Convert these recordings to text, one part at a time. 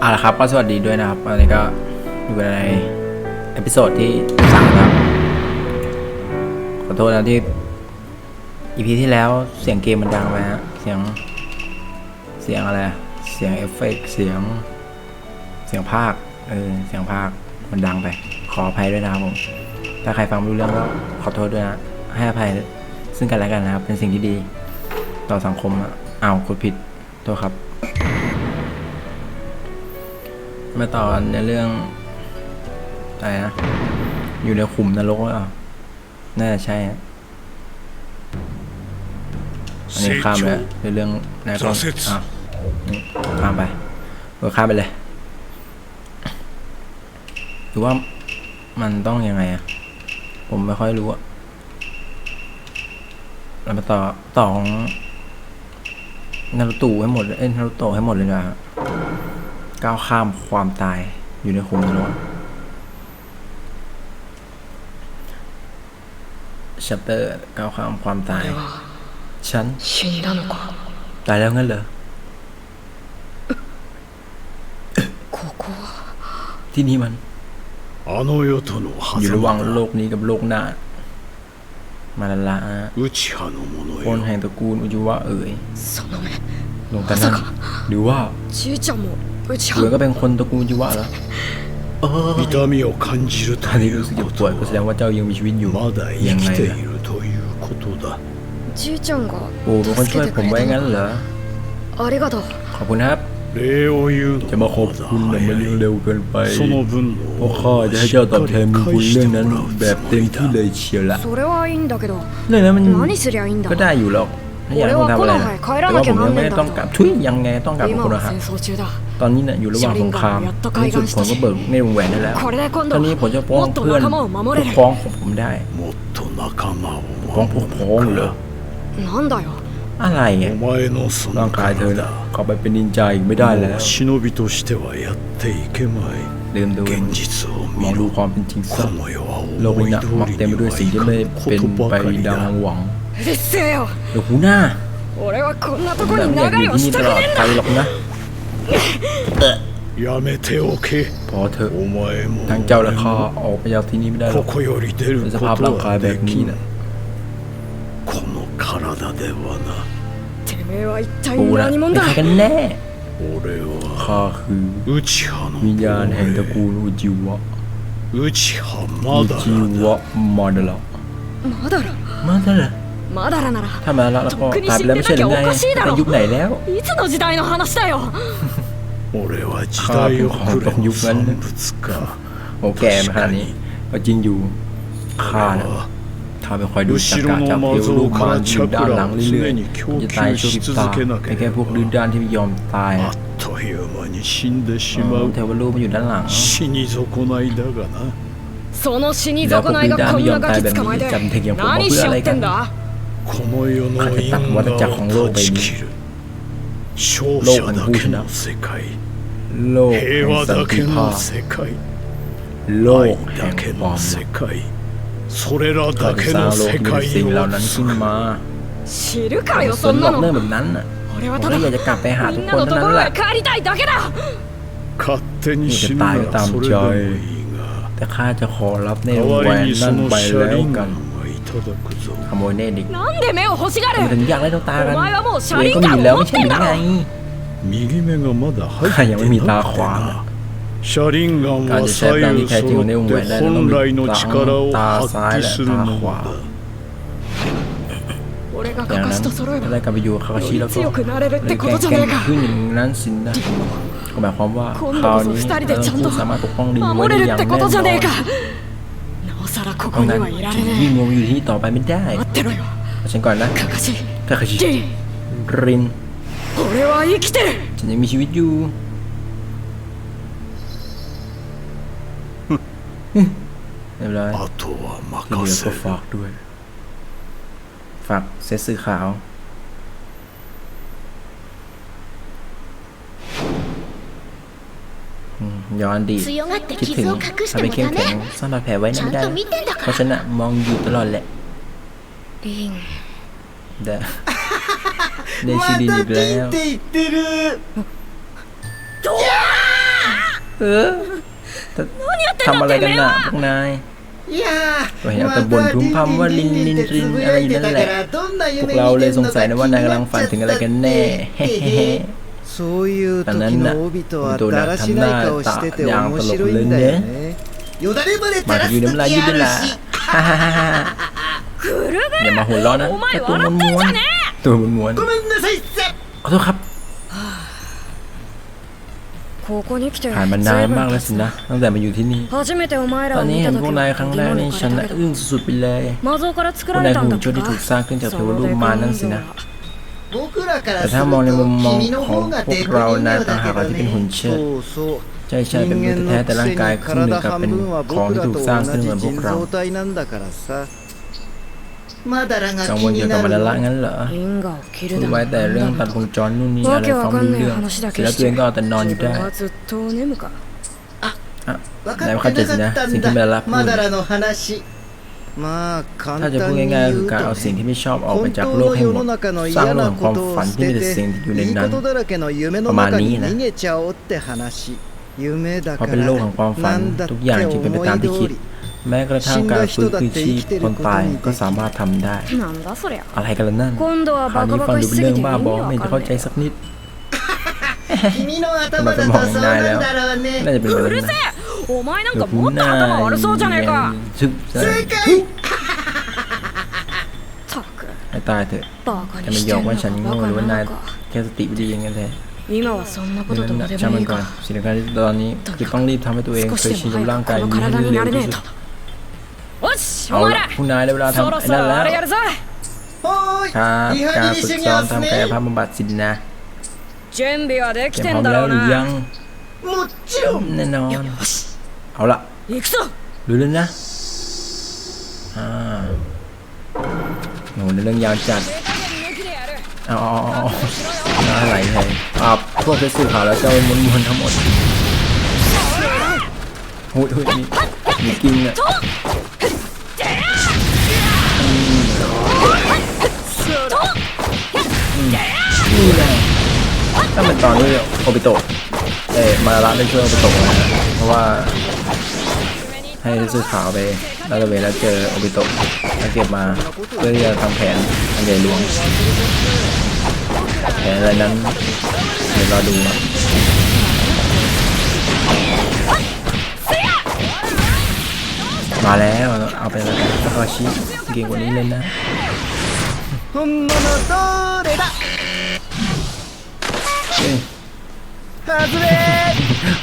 เอาละครับก็สวัสดีด้วยนะครับวันนี้ก็อยู่ในเอพิโซดที่สามครับ ขอโทษนะที่อีพีที่แล้วเสียงเกมมันดังไปฮะเสียงเสียงอะไร เสียงเอฟเฟกเสียง เสียงภาคเออเสียงภาคมันดังไป ขออภัยด้วยนะครับผมถ้าใครฟังไม่รู้เรื่องก็ขอโทษด้วยนะให้อภัยซึ่งกันและกันนะครับ เป็นสิ่งที่ดี ต่อสังคมอะอ้าวกดผิดโทษครับ มาต่อในเรื่องอะไรนะ อยู่ในขุมนรกหรือเปล่าน่าจะใช่ฮะอันนี้ข้ามไปแล้วในเรื่องนายกล้อง挫折อะนี่ข้ามไปเออข้ามไปเลยหรือว่ามันต้องยังไงอะผมไม่ค่อยรู้อะเรามาต่อต่อของนารูโตะให้หมดเลยเอ้ยนารูโตะให้หมดเลยนะฮะ ก้าวข้ามความตายอยู่ในโคนร้อน ชัปเตอร์ก้าวข้ามความตาย ฉัน ตายแล้วงั้นเหรอ ที่นี่มัน อยู่ระหว่างโลกนี้กับโลกหน้า มาลาละคนแห่งตระกูลอุจวะเอ๋ยลงตานั้นหรือว่า เหลือ は ก็เป็นคนตระกูลอุจุวะเหรอ 痛みを感じると ท่าน い ที่รู้ う สึก こ เจ็บป と วดก็แสดง は ว่าเจ้ายังมีชีวิตอยู่ まだ生 ยัง き ไง て ล่ะ いるということだ じいちゃんが ปู่เป็นคนช่วยผมไว้งั้นเหรอ ありがとう ขอบคุณครับ 礼を言うの จะมาขอบคุณแต่ไม่เร็วเกินไป その分 พวก の ข้าจะให้เจ้าตอบแทนบุญคุณเรื่องนั้น 返してもらう แบบเต็มที่เลยเชียวละ それはいいんだけど เรื่องนั้นมัน 何すりゃいいんだ ก็ได้อยู่หรอก ถ้าอยากให้ผมทำอะไรแต่ว่าผมยังไม่ต้องกลับทุยยังไงต้องกลับคุณนะครับตอนนี้เนี่ยอยู่ระหว่างสงครามในสุดผมก็เบิกในวงแหวนได้แล้วตอนนี้ผมจะป้องเพื่อนพกพ้องของผมได้พ้องพวกพ้องเหรออะไรเนี่ยร่างกายเธอเนี่ยเขาไปเป็นนินจาอีกไม่ได้แล้วเดิมดูมองดูความเป็นจริงซะโลกนี้หนักมักเต็มไปด้วยสิ่งที่ไม่เป็นไปดังหวัง うるせえよ เดี๋ยวหูหน้า 俺はこんなと ผม こ แบบ に อยาก 流 อยู่ れを ที่ し นี่ た ต く ลอด ねえん ไป だ หรอกนะ やめておけ พอเถอะ お前も ทั้งเจ้าและข้าออกไปจากที่นี่ไม่ได้หร こ อก こより出る ใน こ ส と ภาพร่างกาย は แบ で บ き นี้ ん นะ この体ではなてめえは一体 ปูนะ 何者 เป็น だ ใครกันแน่ 俺は ข้าคือ 内派の วิญญาณแห่งตระกูลอุจิวะ 内派 อุ まだ จิวะมาดาระ まだら มาดาระ まだらなら ถ้ามาแล้วแล้วก็ตายไปแล้วไม่ใช่หรือไงในยุคไหนแล้ว いつの時代の話だよ俺は時代遅れの産物か โอเคมาขนาดนี้ก็จริงอยู่ข้านะถ้าไปคอยดูจักรจับเทวรูปมารอยู่ด้านหลังเรื่อยๆจะตายชุบตาไอ้แค่พวกดื้อด้านที่ไม่ยอมตาย あっという間に死んでしまう เทวรูปมันอยู่ด้านหลัง 死に損ないだがなその死に แล้วพว 損 ก ない ดื้อ が ด้าน こ ไม่ ん ยอ な ม ガ ตาย キ แบบ 捕まえ นี้ て จำเทคอย่าง ผ่าจะตัดวัฏจักรของโลกไปนี้โลกของผู้ชนะโลกแห่งสันติภาพโลกแห่งความข้าพเจ้าโลกมีสิ่งเหล่านั้นขึ้นมาสนหลอกเรื่องแบบนั้นน่ะผมก็อยากจะกลับไปหาทุกคนเท่านั้นแหละนี่จะตายก็ตามใจแต่ข้าจะขอรับในแหวนนั่นไปแล้วกัน ขโมยเนตรอีก なんで目を欲しが ทำไม る ถึงอยากได้ตุ๊กตากัน お前はもう車 ตัวเอง 輪 ก็มี ガン แล้ว 持 ไม่ っ ใช่ て ห ん รือ だ ไง ろ右目がまだ入はいやって見たなくてขวาな車輪ガン การ は จะใช้ 左 พลัง 右 ที่แท้จริงของในวงแหวน 揃 ได้ って ต้อง 本 มี 来の ทั้ง 力を ตา 発 ซ้าย 揮 และ する ตา も ขวา のだ俺が อย่าง カカ นั้น シと揃え จะ ば ได้กลับไปอยู่กับคาคาชิแล้วก็ 強くなれるっ เล て ย こ แก と ง じゃ แก ね ร่ え ง か ขึ้นอย่างนั้นสินะก็หมายความว่าคราวนี้เราทั้งคู่สามารถปกป้องลิงไว้ 守 ได้ れる อย่า っ ง て แน่ ことじゃねえ น か อน ห้องนั้นฉันวิ่งวอยู่ที่นี่ต่อไปไม่ได้ฉันก่อนนะทาคาชิรินฉันยังมีชีวิตอยู่เรียบร้อยที่เหลือก็ฝากด้วย ฝากเซตสื่อขาว ย้อนดีคิดถึงทำเป็นเข้มแข็งซ่อนรอยแผลไว้นะไม่ได้ เพราะฉะนั้นมองอยู่ตลอดแหละดิงเด้ได้ชื่อดินอีกแล้วเออทำอะไรกันน่ะพวกนายเราเห็นแต่บ่นพุ่มพำว่าลินลินลินอะไรอยู่นั่นแหละ พวกเราเลยสงสัยนะว่านายกำลังฝันถึงอะไรกันแน่ そういう時 ตอนนั้นน่ะ の帯とは ตัว だ น่ะ らし ทำห な น้าย 顔 ตา してて ยาง 面 ตลก 白 เล い ย んだ เนี่ย よねよだれまで มา 垂ら ถึง す อยู่น้ำลาย 時 ยืด あ เป็น る ละ し ฮ่าฮ่าฮ่าฮ่าอย่ามาหัวเร้อนนะ お前 แต่ตัว 笑ってん ม้ว じ น ゃね ๆตัวม้วน ごめんなさいっす ๆขอโทษครับ ここに来て ผ่านมานานมากแล้วสินะ ตั้งแต่มาอยู่ที่นี่ 初めてお前 ต ら อ を นนี้ 見 เห็ た น 時 พวกนายครั้งแรก 疑 นี่ 問 ฉัน に น่ะ 感じたけ อึ้ง ど สุดๆไปเลย 魔像から作 พว ら ก れ นาย た หุ่ ん น だ ยนต์ที่ถูกสร้างขึ้นจากเทวรูปมานั่นสินะ 僕らから แต่ถ้ามองในมุมมองของพวกเรานะต่างหากเราที่เป็นหุ่นเชิดใจชายเป็นมนุษแท้แต่ร่างกายครึ่งหนึ่งกับเป็นของที่ถูกสร้างขึ้นเหมือนพวกเรากังวลเกี่ยวกับมันละงั้นเหรอพูดไว้แต่เรื่องตัดวงจรนู่นนี่อะไรฟังไม่รู้เรื่องแล้วตัวเองก็เอาแต่นอนอยู่ได้นายเข้าใจสินะสิ่งที่มันละพูด ถ้าจะพูดง่ายๆคือการเอาสิ่งที่ไม่ชอบออกไปจากโลกให้หมดสร้างเรื่องความฝันที่มีแต่สิ่งที่อยู่ในนั้นประมาณนี้นะเพราะเป็นโลกของความฝันทุกอย่างที่เป็นไปตามที่คิด แม้กระทั่งการฟื้นคืนชีพคนตายก็สามารถทำได้ อะไรกันล่ะนั่นคราวนี้ฟังดูเป็นเรื่องบ้าบอไม่เข้าใจสักนิดทำไมเป็นมองนายแล้วน่าจะเป็นแบบนั้น お前なんかもっと頭悪そうじゃねえか ซึบใช่ 正解ったく ให้ตายเถอะ バカ จะ に ไม่ して ยอม んの ว่า か ฉันโง่ バ หรือ カ ว่าาย ないのか แค่สติไม่ดีอย่างนั้นแท้ 今はそんなこ ดั と ง ど นั้น うで ช่าง も มั い น い ก่อน か สิ่งสำคัญที่ตอนนี้คือต้องรีบทำให้ตัวเอง 少 เค し ย で ชิน も กับ 早 ร่าง く กาย この นี้ให้ 体に เร็ な ว れね ที่ え สุด とよし เอา お前 ละ ら คุณนายได้เวลา そ ทำ ろ ไอ้ そ นั่น ろ แล้ว あれやるぞ はーい ครับ リ การ ハビリ ฝึ し ก に ซ้อม ます ทำกาย ね ภาพบำบัดสินนะ 準備はで เต き รียม て พร้อม んだ แล้ว ろう หรือยั な ง もちろん แน่นอน เอาละดูเลยนะอ่าโหในเรื่องยาวจัดเอาหน้าไหลเลยอาบพวกเซสูขาวแล้วจะามนมนทั้งหมดหุยหุยมีมีกิ้งอะนี่แหละถ้าเป็นตอนนี้โอปิโตะเอ๊มาละได้ช่วยโอปิโตะนะเพราะว่า ให้ซื้อขาวไปแลาดเวแล้วเจอโอบิโตะมาเก็บมาเพื่อทจะทำแผนอันใหญ่หลวง แผนอะไรนั้น เดี๋ยวรอดูมาแล้วเอาไปแล้วตะกอชี้เก่งกว่านี้เลยนะ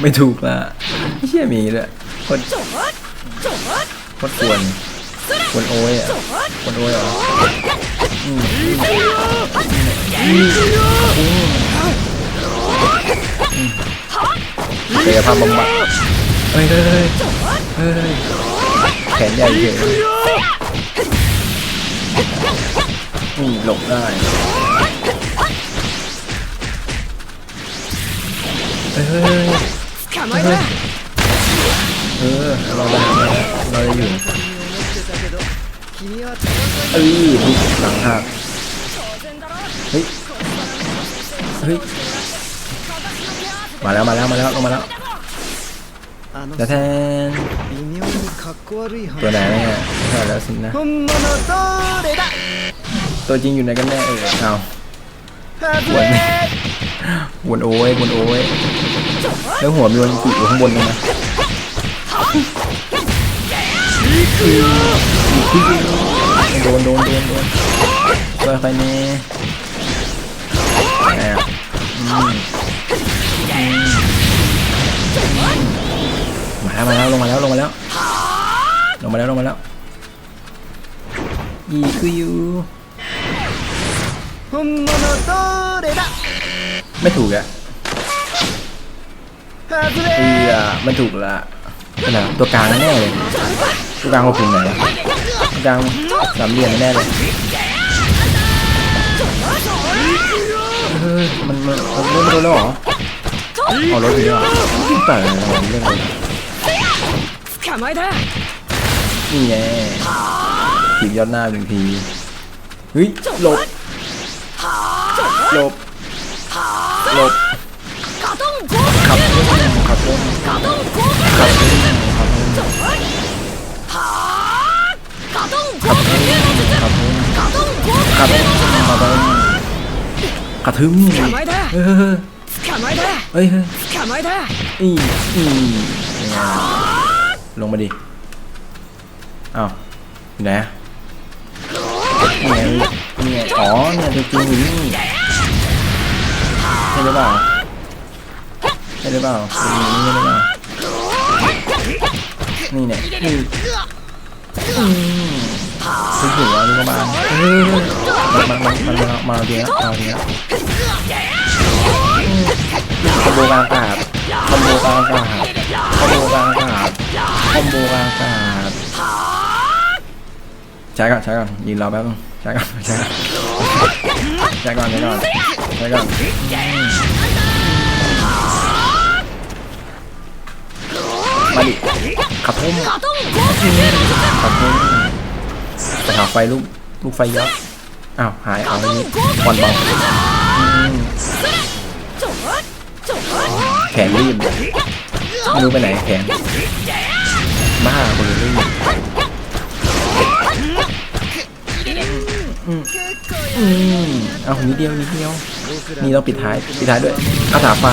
ไม่ถูกละไม่เชื่อมีเลยคน คนรวนกวนโอ้ยอะกวนโอ้ยอะเดี๋ยวาพบำบัดเฮ้ยเฮ้ยเฮ้ยแขนใหญ่เยอะหลบได้เฮ้ยเฮ้ย เออเราได้เราได้อยู่เออหลังหักเฮ้ยเฮ้ยมาแล้วมาแล้วมาแล้วลงมาแล้วแต่แทนตัวไหนเนี่ยแล้วสินะตัวจริงอยู่ไหนกันแน่เออเอาวนวนโอ้ยวนโอ้ยแล้วหัวมีวันกี่อยู่ข้างบนเลยนะ โดนโดนโดนโดนค่อไปไปเน่แอบมาแล้วมาแล้วลงมาแล้วลงมาแล้วลงมาแล้วลงมาแล้วอีคือยูไม่ถูกอะเออมันถูกละ นาตัวกลางแน่เลยตัวกลางเขาเป็นไหนตัวกลางสามเหลี่ยมแน่เลยเฮ้ยมันมันมันเล่นโดนแล้วเหรอเอารถไปด้วยแต่เล่นเลยนี่ไงถีบยอดหน้าหนึ่งทีเฮ้ยหลบหลบหลบขับเล่นขับขับ กระทึมกระทึมกระทึมเฮ้ยเฮ้ยเฮ้ยอีอีลงมาดิอ้าวไหนเนี่ยเนี่ยอ๋อเนี่ยตัวจริงอยู่นี่ใช่หรือเปล่าใช่หรือเปล่าตัวจริงนี่ใช่หรือเปล่า นี่เนี่ยนี่อืมคุณหัวนี่ก็มาเออมันมันมันมันมามาเดียวมาเดียวคอมโบกลางอากาศคอมโบกลางอากาศคอมโบกลางอากาศคอมโบกลางอากาศใช้ก่อนใช้ก่อนยืนรอแป๊บนึงใช้ก่อนใช้ก่อนใช้ก่อนใช้ก่อนใช้ก่อน มาดิขับพุ่มขับพุ่มไปหาไฟลูกลูกไฟยักษ์อ้าวหายเอาอันนี้ควันเบาแขนรีบไม่รู้ไปไหนแขนบ้าคนเลยรีบอืมอืมเอานิดเดียวนิดเดียวนี่ต้องปิดท้ายปิดท้ายด้วยคาถาไฟ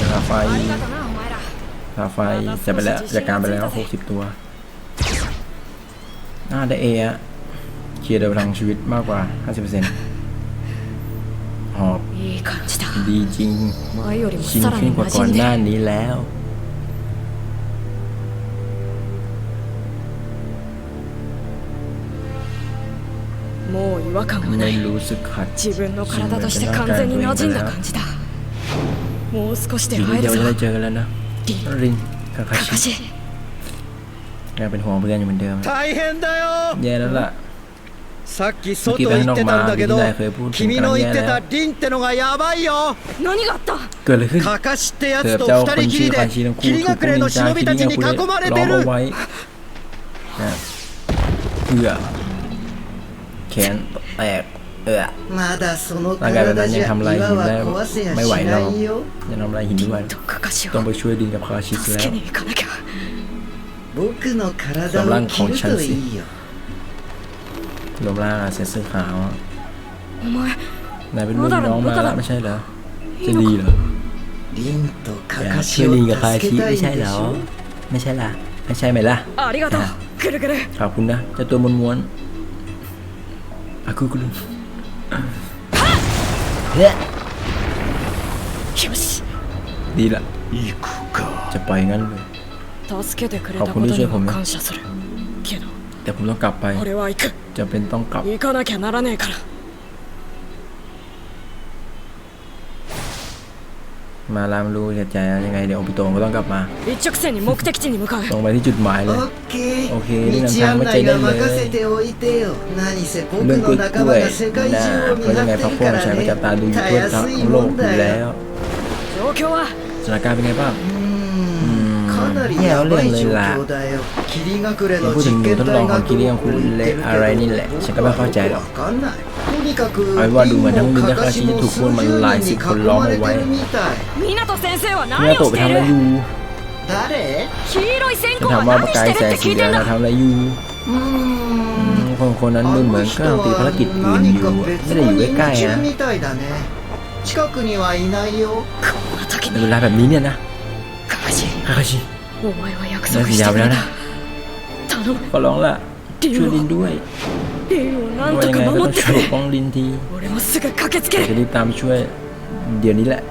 คาถาไฟ ลาไฟจะไปแล้วจะการไปแล้วหกสิบตัวน่าได้เอะเคลียร์เดินพลังชีวิตมากกว่า 50%หอบดีจริงชิงขึ้นกว่าก่อนหน้านี้แล้ว ไม่รู้สึกขัดจริงเหมืกับร่างกายตัวเองแล้วนะชีเดียวจะได้เจอแล้วนะ รินคาคา カカ ชิ シ ยังเป็นห่วงเพื่อนอยู่เหมือนเดิม 大変だよ แย่แล้วล่ะ さっき外行ってたんだけどさっきバイクの前に君の言ってたリンってのがやばいよ何があった เกิดอะไรขึ้น カカシってや เกือบ つと จะเอาคน 二人き ชื่อ り คาชิ で ทั้งคู่ 霧 ถูกพวก 隠れ นิ の นจา 忍び คิ た ริ ち ยา に คุ 囲まれ ล้อ て มเอา る ไว้นะเอือแขนแตก เออร่างกายแต่นั้นยังทำลายหินได้ไม่ไหวหรอกยังทำลายหินด้วยต้องไปช่วยดินกับคาชิสแล้วรวมร่างของฉันสิลวมร่าเซนเซอร์ขาวนายเป็นลูกน้องมาแล้วไม่ใช่เหรอจะดีเหรอช่วยลินกับคาชิไม่ใช่เหรอไม่ใช่ล่ะไม่ใช่ไหมล่ะขอบคุณนะเจ้าตัวม้วนๆอากุกุลุ ดีละจะไปงั้นเลยขอบคุณที่ช่วยผมนะแต่ผมต้องกลับไปจะเป็นต้องกลับ มาลามรู้เสียใจยังไงเดี๋ยวโอปิโตก็ต้องกลับมาตรงไปที่จุดหมายเลยโอเคเรื่องทางไม่ใจได้เลยเรื่องกุ้วยกล้วยนะเก็ยังไงพักพวกชายก็จับตาดูอยู่ทั่วทั้งโลกอยู่แล้วสถานการณ์เป็นไงบ้างแย่เรื่องเลยล่ะพูดถึงหนูทดลองของคิริยังคุณเละอะไรนี่แหละ ฉันก็ไม่เข้าใจหรอก ไอ้ว่าดูเหมือนทั้งมินะคาชิถูกพวกมันหลายสิคนล้อมเอาไว้มินาโตะไปทำอะไรอยู่จะถามว่าประกายแสงสีแดงทำอะไรอยู่คนคนนั้นดูเหมือนก็ตีภารกิจอื่นอยู่ไม่ได้อยู่ใกล้ๆนะในเวลาแบบนี้เนี่ยนะคาคาชินายสัญญาไปแล้วนะก็ร้องล่ะ ช่วยลินด้วยว่ายังไงก็ต้องช่วยปกป้องลินทีจะรีบตามช่วย เดี๋ยวนี้แหละ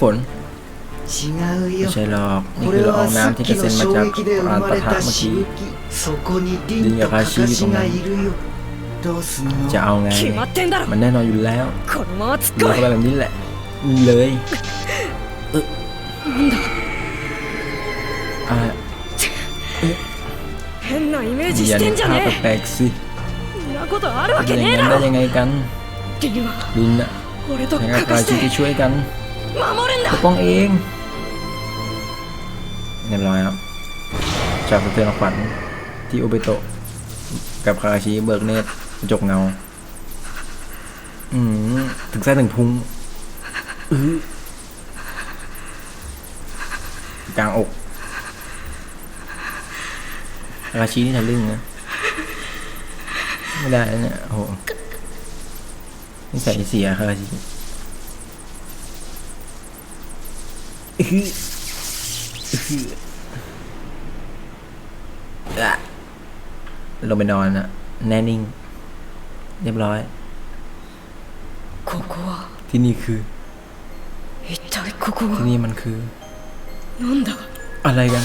ฝนไม่ใช่หรอกนี่คือละอองน้ำที่กระเซ็นมาจากลานปะทะเมื่อกี้ดินกับคาชิอยู่ตรงนั้นจะเอาไง มันแน่นอนอยู่แล้วเราก็แบบนี้แหละเลยเออ 変なイメージ อ し ย่า て นึ ん ก じゃ ภาพ ね แปลกๆสิ えそんなことあるわ จะ け อย่าง ねえ นั้น だ ได้ ろ ยังไงกัน リンは ลินน่ะ 俺と แข่งกับ カ คา カシ ชิที่ で ช่วยกัน 守るんだ ปกป้องเองเรียบร้อยครับจากสะเทือนขวัญที่โอเบโตะกับคาชิเบิกเนตรกระจกเงา อืมถึงไส้ถึงพุงอื้อกลางอก ราชีนี่ทะลึ่งนะไม่ได้นะเนี่ยโอ้โหนี่ใส่เสียคาราชิอื้อหืออื้อหืออ่ะลงไปนอนนะแน่นิ่ง เรียบร้อย ここは ที่นี่คือ 一体ここ ที่ は นี่มันคือ なんだ อะไรกัน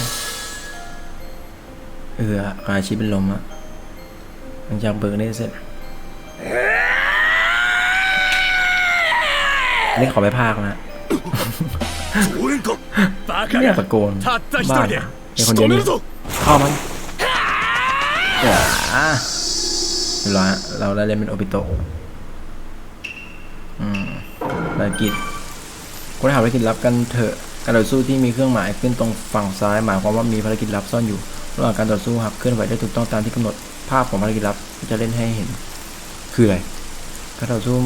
เอออาชีพเป็นลมอะมันจากเบิกได้เสร็จนี่ขอไปภาคนะไม่อยาตะโกนบ้านเป็นคนเดียวนี่ข้ามันอ่าเราเราได้เล่นเป็นโอปิโตอืภารกิจคนหาภารกิจลับกันเถอะการต่อสู้ที่มีเครื่องหมายขึ้นตรงฝั่งซ้าย หมายความว่ามีภารกิจลับซ่อนอยู่ ระหว่างการต่อสู้หากเคลื่อนไหวได้ถูกต้องตามที่กำหนดภาพของภารกิจลับจะเล่นให้เห็น คืออะไรการต่อสู้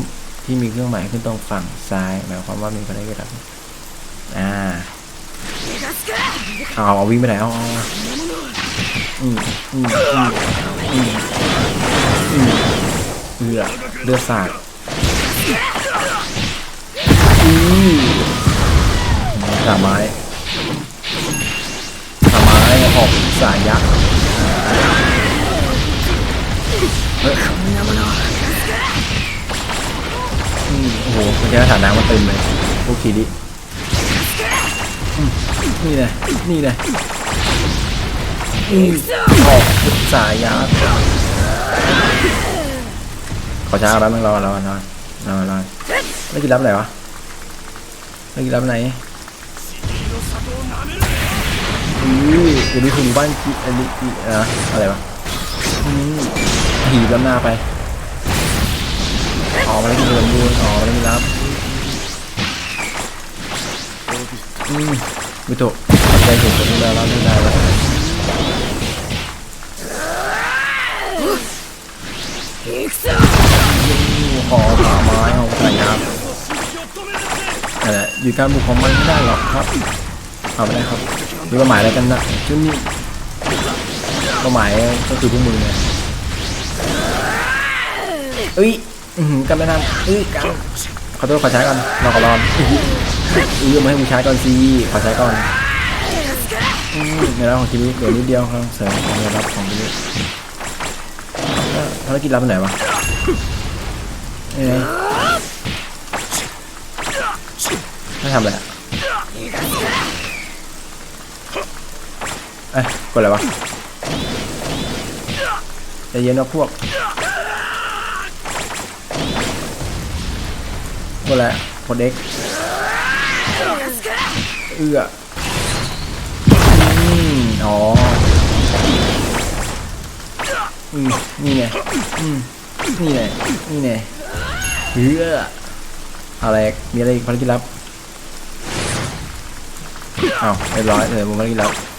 ที่มีเครื่องหมายขึ้นตรงฝั่งซ้าย หมายความว่ามีภารกิจลับอ่าเอาเอาวิ่งไปไหนเอาเอาเอาอืมอืมอืมอืมอืมเลือดเลือดสาดอืมสามไม้สามไม้ออก สายยักษ์โอ้โหมันจะฐานน้ำมันเต็มเลยพวกทีดินี่เลยนี่เลยออกสายยาดขอช้าแล้วมึงรอรอรอรอรอไม่กินรับไหนวะไม่กินรับไหน อือเดี๋ยวนี้ถึงบ้านกิอะไรกิอะอะไรวะอืมหีบลำหน้าไปออกมาแล้วกินเดินออกมาแล้วมีรับอืมไมิโตะใจเห็นตัวนี้แล้วไม่ได้แล้วขอผาไม้ของสายยับนั่นแหละอยู่การบุกของมันไม่ได้หรอกครับเอาไม่ได้ครับ มีเป้าหมายอะไรกันนะชุดนี้เป้าหมายก็คือพวกมึงเนี่ยเอ้ยกันไม่ทันเอ้ยกันขอโทษขอใช้ก่อนรอก่อนรอนอื้อหืออื้อมาให้กูใช้ก่อนสิขอใช้ก่อนในรับของทีนี้เดี๋ยวนิดเดียวครับเสริมของรับของทีนี้แล้วภารกิจรับไปไหนวะเอ้ยไม่ทำอะไรอะ เอ้ยกดอะไรวะใจเย็นนะพวกกดอะไรกดเด็กเอื้ออืมอ๋ออืมนี่ไงอืมนี่ไงนี่ไงเอื้ออะไรมีอะไรอีกภารกิจลับอ้าวเรียบร้อยเลยผมภารกิจลับอืมนี่ไง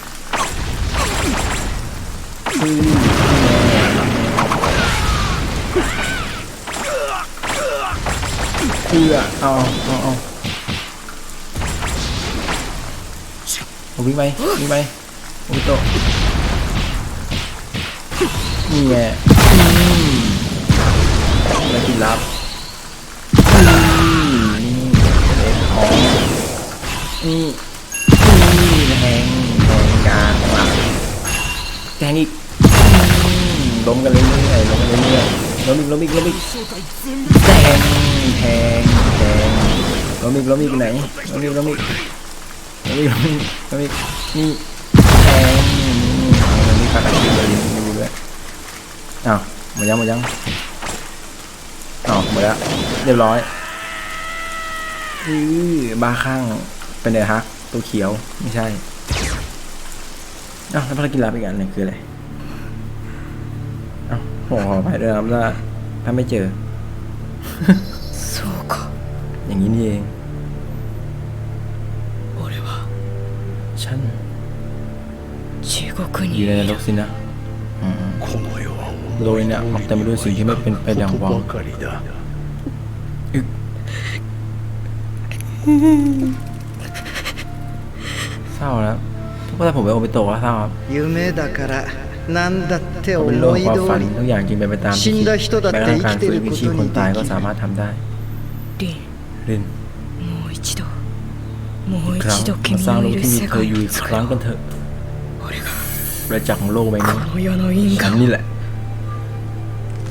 เอือเอาเอาเอาเอาวิ่งไปวิ่งไปโอ้โตนี่ไงอืมแล้วกินลับนี่เล็กของนี่นี่แทงแทงกลางหลังแทงอีก ล้มกันเรื่อยๆล้มกันเรื่อยๆล้มอีกล้มอีกล้มอีกแทงแทงแทงล้มอีกล้มอีกไหนล้มอีกล้มอีกล้มอีกล้มอีกล้มอีกนี่แทงนี่นี่ขาดอะไรเลยดูด้วยอ้าวหมดยังหมดยังอ้าวหมดแล้วเรียบร้อยอือบาข้างเป็นไงฮะตัวเขียวไม่ใช่อ้าวแล้วภารกิจลับอีกอันหนึงคืออะไร ผมขอไปด้วยนะครับถ้าถ้าไม่เจอ そうか อย่างนี้นี่เอง 俺は ฉัน 地獄 อ に ยู่ い ในนร る กสินะอืม この世は โลกนี้เนี่ยมักเต็มไปด้วยสิ่งที่ไม่เป็นไปดังหวัง ことばかりだ อึกเศร้าแล้วทุกคนผมเป็นโอปิโตะก็เศร้าครับ 夢だから 何だって เขา 思 เป็นโลก い ความฝัน 通 ทุกอย่างจริงเป็นไปตามที่ 死んだ人だって แม้กระทั่งการ 生きて ฟื้ る น こと ชีพคน に ตาย で ก็ き สามารถทำได้ リン ลิน もう一度もう ครั้ง 一度 มา 君 สร้าง の โล い ก る ที่มี 世 เธอ 界 อยู่ に อีก そ ค れ รั้ง を กันเถอะ ประจักษ์ของโลกใบ こ นี้ の世の因 ฉัน 果 นี่ を แหละ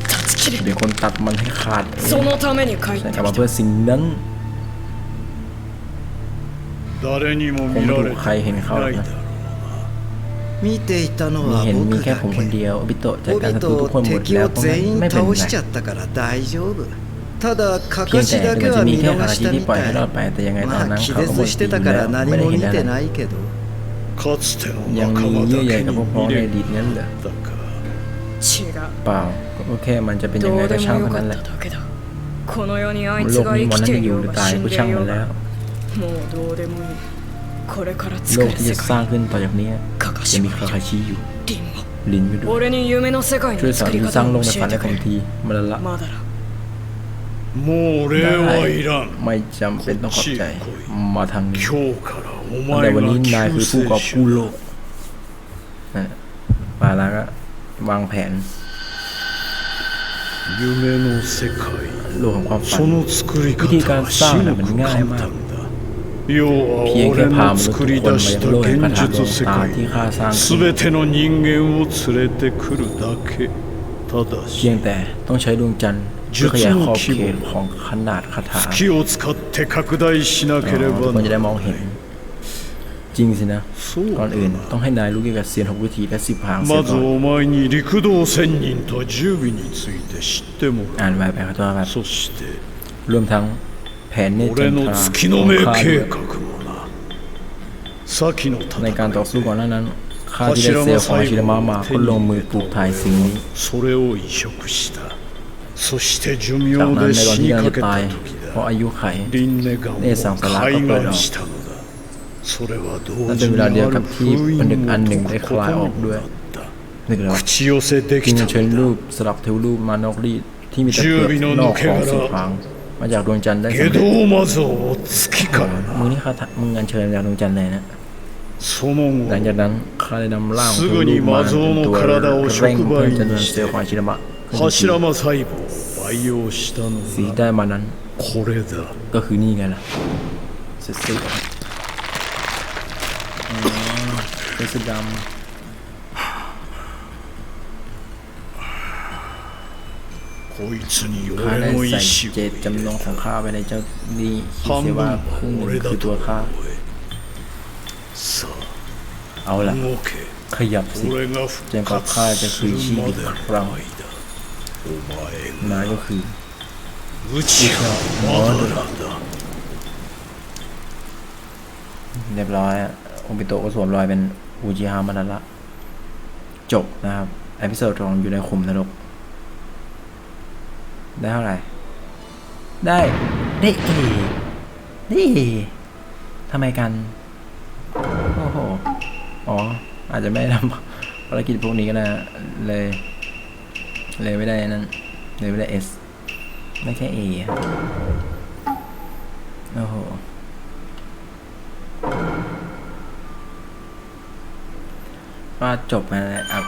断ち切れ เดี๋ยวคนตัดมันให้ขาด そのために帰っ ฉัน て กลับมา き เพื่อ た สิ่งนั้น 誰にも คง 見 ไม่ ら ถู れ กใครเห็น て เขาหร な อก い นะ だろう 見ていたの มี は เห็นมี 僕 แค่ だ ผมคน け เดียวอบิโตะจัด オ การ ビ ศัตรูทุก と คนหมด 敵 แล้ว を ก็ไม่ 全員 ไม่เป็น 倒 ไร しちゃったから大丈夫ただカ เพีย カ ง シ แต่ だ ดู け มัน は จะมี 見 แค่ 逃 คารา し ชิ た ที่ み ปล่อย た ให้รอด い ไปแต่ยังไงตอน ま นั้น あ気 เขาก็หม 絶 ด し ดี てたか แล้ ら วไม่ 何 ได้ も เห็น 見 อะไร てないけどかつての ยังมี 仲間 เยื่อใย だけ กับพวก に พ้อง 未 ในอ 練 ดีตนั้นเหรอ だか違う เปล่าก็แค่มันจะเป็นยัง ど ไง う ก็ で ช่าง もよ มัน か นั่น っ แหละ ただけだこの世にあい โล つ ก が นี้ 生 มัน き นั้น て จะ い อยู่ よ หรือ う ตาย が死ん ก็ で ช่าง いよ มั うん แล้ が ว もうどうでもいいこれから โล 作 ก る ที่ 世 จะสร้าง 界 ขึ้นต่อจากนี้ カカ จะ シ มี も คาคาชิอยู่ リンも ลินอยู่ด้วย 俺に夢の世界 ช่วย の สอน 作り ที่สร้าง 方 โล を กใน 教 ฝัน え ให้ て ผ く ม れ ทีมาละละ まだらもう礼はいらん ไม่จำเป็นต้องขอบใจ มาทางนี้ 今日からお แต่ 前 วัน が นี้นายคือ 救 ผู้ 世 กอบกู้โล 主 กนั่นแหละมาแล้วก็วางแผน 夢の世界 โลกของความฝัน その作りวิธี 方 การ は สร้าง 至 น่ะ 極 มันง่ายมาก 簡単だ要は เพียงแค่พามนุษย์ทุกคนมายังโลกแห่งพระธรรมดวงตาที่ข้าต้องใช้ดวงจันทร์เพื่อขยายขอบเขตของขนาดคาถาทุกคนจะได้มองเห็น จริงสินะ ก่อนอื่นต้องให้นายรู้เกี่ยวกับเซียนหกวิธีและสิบหางเสียก่อนอ่านบบไปขอโทษครับรวมทั้ง 俺 นท の รา 月 ข の อง 目 ข้า 計 ด้วย 画もな先の ในการต่อสู้ 戦い ก่อนห で น้านั้นข้าที่ได้เซลล์ของอาชิรามะมาก็ลงมือปลูกถ่ายสิ่งนี้ それを移植したそして寿命 จากนั้น で ในตอน 死 ที่ に กำลัง か จะ け ตาย た時 เพราะ だ อายุไข リンネガンを 姉さんから開ก็เปิดออก 眼したのだそれは同 นั่นเป็ 時 นเว に ลา あ เดียว る กับที่ 封 ผนึก 印 อันหนึ่ง を ได้ 解く ค こと ลายออก に ด้วย なった นึกแล้ว 口寄せで จึ き ง た จะเชิญ の รู だ ปสลับเทวรูปมานอกรีดที่มีแต่เปลือกนอกของสีขาง มาจากดวงจันทร์ได้สำเร็จมึงนี่เขามึงงานเชิญจากดวงจันทร์เลยนะหลังจากนั้นเขาได้นำร่างของลูกมาเป็นตัวเร่งเพื่อจำนวนเซลล์ของอาชิรามะสีได้มานั้นก็คือนี่ไงล่ะเซตเซตดำ ข้าได้ใส่เจตจำนงของข้าไปในเจ้านี่คิดเสียว่าครึ่หนึ่งคือตัวข้าเอาละขยับสิเจมกัข้าจะคือชีวิตครานั่นก็คือเรียบร้อยโอมิโตะก็สวมรอยเป็นอูจิฮามานัละ จบนะครับ เอพิโซดของอยู่ในคุมนรก ได้เท่าไหร่ ได้ได้เอได้เอทำไมกัน โอ้โห อ๋อ อาจจะไม่ได้ทำภารกิจพวกนี้ก็ได้นะเลย เลยไม่ได้นั่น เลยไม่ได้เอสได้แค่เอโอ้โหก็จบไปแล้วอะ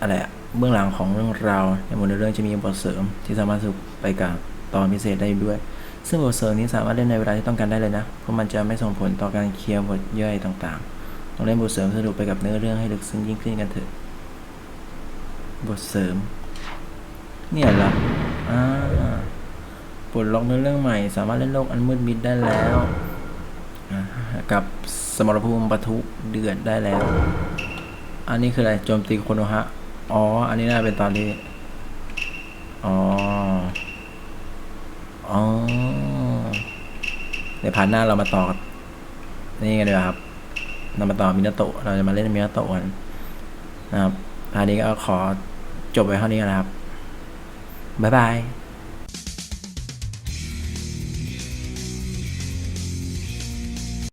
อะไรอะ เบื้องหลังของเรื่องราวในหมวดเรื่องจะมีบทเสริมที่สามารถสรุปไปกับตอนพิเศษได้ด้วย ซึ่งบทเสริมนี้สามารถเล่นในเวลาที่ต้องการได้เลยนะ เพราะมันจะไม่ส่งผลต่อการเคลียร์บทย่อยต่างๆต้องเล่นบทเสริมสรุปไปกับเนื้อเรื่องให้ลึกซึ้งยิ่งขึ้นกันเถอะ บทเสริม เนี่ยเหรออ่าปลดล็อกเนื้อเรื่องใหม่ สามารถเล่นโลกอันมืดมิดได้แล้วกับสมรภูมิปะทุเดือดได้แล้ว อันนี้คืออะไร โจมตีโคโนฮะ อ๋อ อันนี้น่าเป็นตอนที่ อ๋อ อ๋อเดี๋ยวผ่านหน้าเรามาต่อ นี่กันดีกว่าครับ เรามาต่อมินาโตะ เราจะมาเล่นมินาโตะกันนะครับอันนี้ก็ขอจบไว้เท่านี้กันนะครับ บ๊ายบาย